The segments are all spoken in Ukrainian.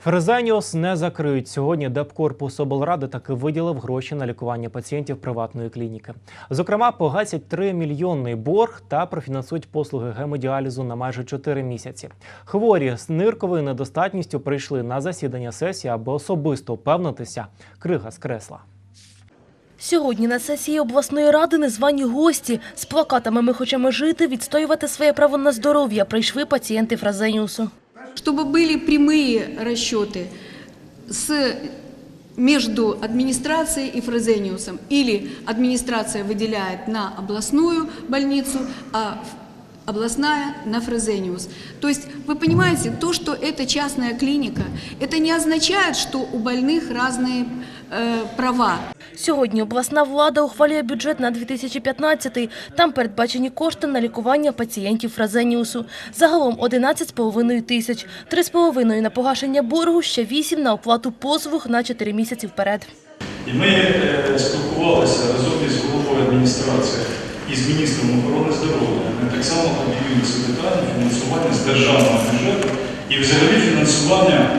Фрезеніус не закриють. Сьогодні Депкорпус облради таки виділив гроші на лікування пацієнтів приватної клініки. Зокрема, погасять 3 мільйонний борг та профінансують послуги гемодіалізу на майже 4 місяці. Хворі з нирковою недостатністю прийшли на засідання сесії, аби особисто впевнитися. Крига з кресла. Сьогодні на сесії обласної ради незвані гості з плакатами «Ми хочемо жити, відстоювати своє право на здоров'я» прийшли пацієнти Фразеніусу чтобы были прямые расчеты с, между администрацией и Фрезениусом. Или администрация выделяет на областную больницу, а ф- областная на Фрезениус. То есть вы понимаете, то, что это частная клиника, это не означает, что у больных разные э, права. Сьогодні обласна влада ухвалює бюджет на 2015-й. Там передбачені кошти на лікування пацієнтів Фразеніусу. Загалом 11,5 тисяч, 3,5 на погашення боргу, ще 8 на оплату послуг на 4 місяці вперед. І ми е, спілкувалися разом із головою адміністрації і з міністром охорони здоров'я. Ми так само це питання фінансування з державного бюджету і взагалі фінансування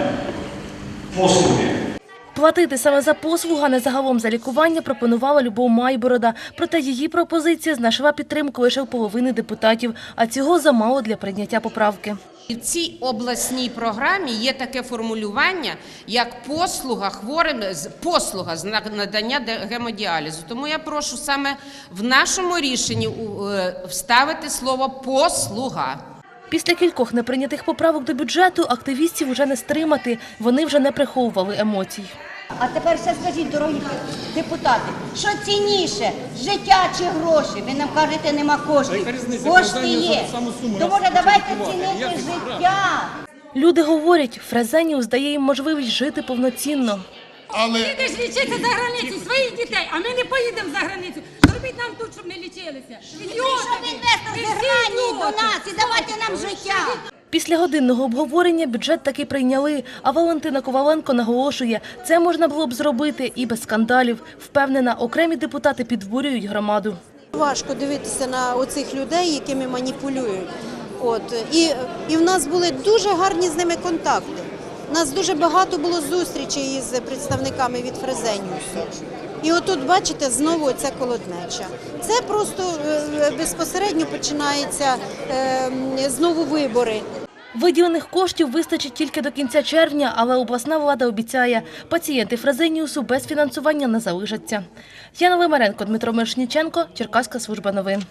послуги. Платити саме за послугу, а не загалом за лікування пропонувала Любов Майборода. Проте її пропозиція знайшла підтримку лише у половини депутатів, а цього замало для прийняття поправки. В цій обласній програмі є таке формулювання, як послуга хворим послуга з надання гемодіалізу. Тому я прошу саме в нашому рішенні е, вставити слово послуга. Після кількох неприйнятих поправок до бюджету активістів вже не стримати. Вони вже не приховували емоцій. А тепер ще скажіть, дорогі депутати, що цінніше, життя чи гроші? Ви нам кажете, нема коштів. Кошти є. То може давайте цінити життя. Люди говорять, Фрезеніус дає їм можливість жити повноцінно. Але Ти ж лічити за границю своїх дітей, а ми не поїдемо за границю. Зробіть нам тут, щоб ми лічилися. Прийшов інвестор з Германії до нас і давайте нам життя. Після годинного обговорення бюджет таки прийняли, а Валентина Коваленко наголошує, це можна було б зробити і без скандалів. Впевнена, окремі депутати підбурюють громаду. Важко дивитися на оцих людей, якими маніпулюють. От і, і в нас були дуже гарні з ними контакти. У нас дуже багато було зустрічей із представниками від Фрезеніусу. І отут, бачите, знову ця колотнеча. Це просто е, безпосередньо починається е, знову вибори. Виділених коштів вистачить тільки до кінця червня, але обласна влада обіцяє, пацієнти Фразеніусу без фінансування не залишаться. Яна Лимаренко, Дмитро Мирошніченко, Черкаська служба новин.